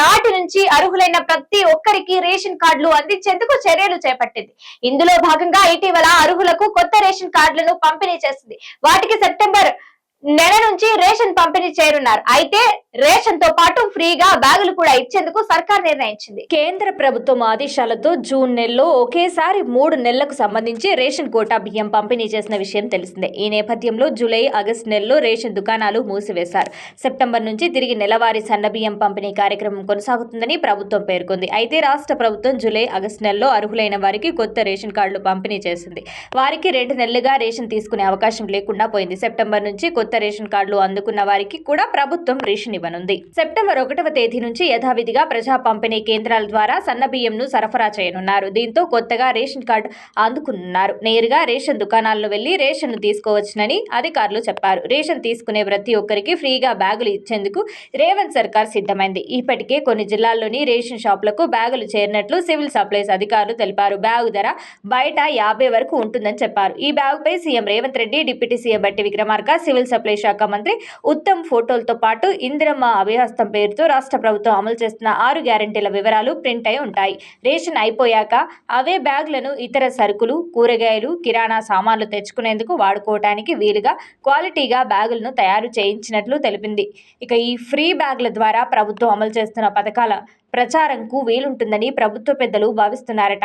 నాటి నుంచి అర్హులైన ప్రతి ఒక్కరికి రేషన్ కార్డులు అందించేందుకు చర్యలు చేపట్టింది. ఇందులో భాగంగా ఇటీవల అర్హులకు కొత్త రేషన్ కార్డులను పంపిణీ చేసింది. వాటికి సెప్టెంబర్ నెల నుంచి రేషన్ పంపిణీ చేయనున్నారు అయితే రేషన్తో పాటు ఫ్రీగా బ్యాగులు కూడా ఇచ్చేందుకు సర్కార్ నిర్ణయించింది. కేంద్ర ప్రభుత్వం ఆదేశాలతో జూన్ నెలలో ఒకేసారి మూడు నెలలకు సంబంధించి రేషన్ కోటా బియ్యం పంపిణీ చేసిన విషయం తెలిసిందే. ఈ నేపథ్యంలో జూలై ఆగస్టు నెలలో రేషన్ దుకాణాలు మూసివేశారు. సెప్టెంబర్ నుంచి తిరిగి నెలవారీ సన్న బియ్యం పంపిణీ కార్యక్రమం కొనసాగుతుందని ప్రభుత్వం పేర్కొంది. అయితే రాష్ట్ర ప్రభుత్వం జూలై ఆగస్టు నెలలో అర్హులైన వారికి కొత్త రేషన్ కార్డులు పంపిణీ చేసింది. వారికి రెండు నెలలుగా రేషన్ తీసుకునే అవకాశం లేకుండా పోయింది. సెప్టెంబర్ నుంచి కొత్త రేషన్ కార్డులు అందుకున్న వారికి కూడా ప్రభుత్వం రేషన్ ఇవ్వనుంది. సెప్టెంబర్ ఒకటవ తేదీ నుంచి యథావిధిగా ప్రజా పంపిణీ కేంద్రాల ద్వారా సన్న బియ్యంను సరఫరా చేయనున్నారు. దీంతో కొత్తగా రేషన్ కార్డు అందుకున్నారు. నేరుగా రేషన్ దుకాణాల్లో వెళ్ళి రేషన్ తీసుకోవచ్చునని అధికారులు చెప్పారు. రేషన్ తీసుకునే ప్రతి ఒక్కరికి ఫ్రీగా బ్యాగులు ఇచ్చేందుకు రేవంత్ సర్కార్ సిద్ధమైంది. ఇప్పటికే కొన్ని జిల్లాల్లోని రేషన్ షాపులకు బ్యాగులు చేరినట్లు సివిల్ సప్లైస్ అధికారులు తెలిపారు. బ్యాగు ధర బయట యాభై వరకు ఉంటుందని చెప్పారు. ఈ బ్యాగుపై CM Revanth Reddy deputy CM Bhatti Vikramarka civil supply శాఖ మంత్రి ఉత్తమ్ ఫోటోలతో పాటు ఇందిరమ్మ అభయహస్తం పేరుతో రాష్ట్ర ప్రభుత్వం అమలు చేస్తున్న ఆరు గ్యారెంటీల వివరాలు ప్రింట్ అయి ఉంటాయి. రేషన్ అయిపోయాక అవే బ్యాగులను ఇతర సరుకులు కూరగాయలు కిరాణా సామాన్లు తెచ్చుకునేందుకు వాడుకోవటానికి వీలుగా క్వాలిటీగా బ్యాగులను తయారు చేయించినట్లు తెలిపింది. ఇక ఈ ఫ్రీ బ్యాగుల ద్వారా ప్రభుత్వం అమలు చేస్తున్న పథకాల ప్రచారంకు వీలుంటుందని ప్రభుత్వ పెద్దలు భావిస్తున్నారట.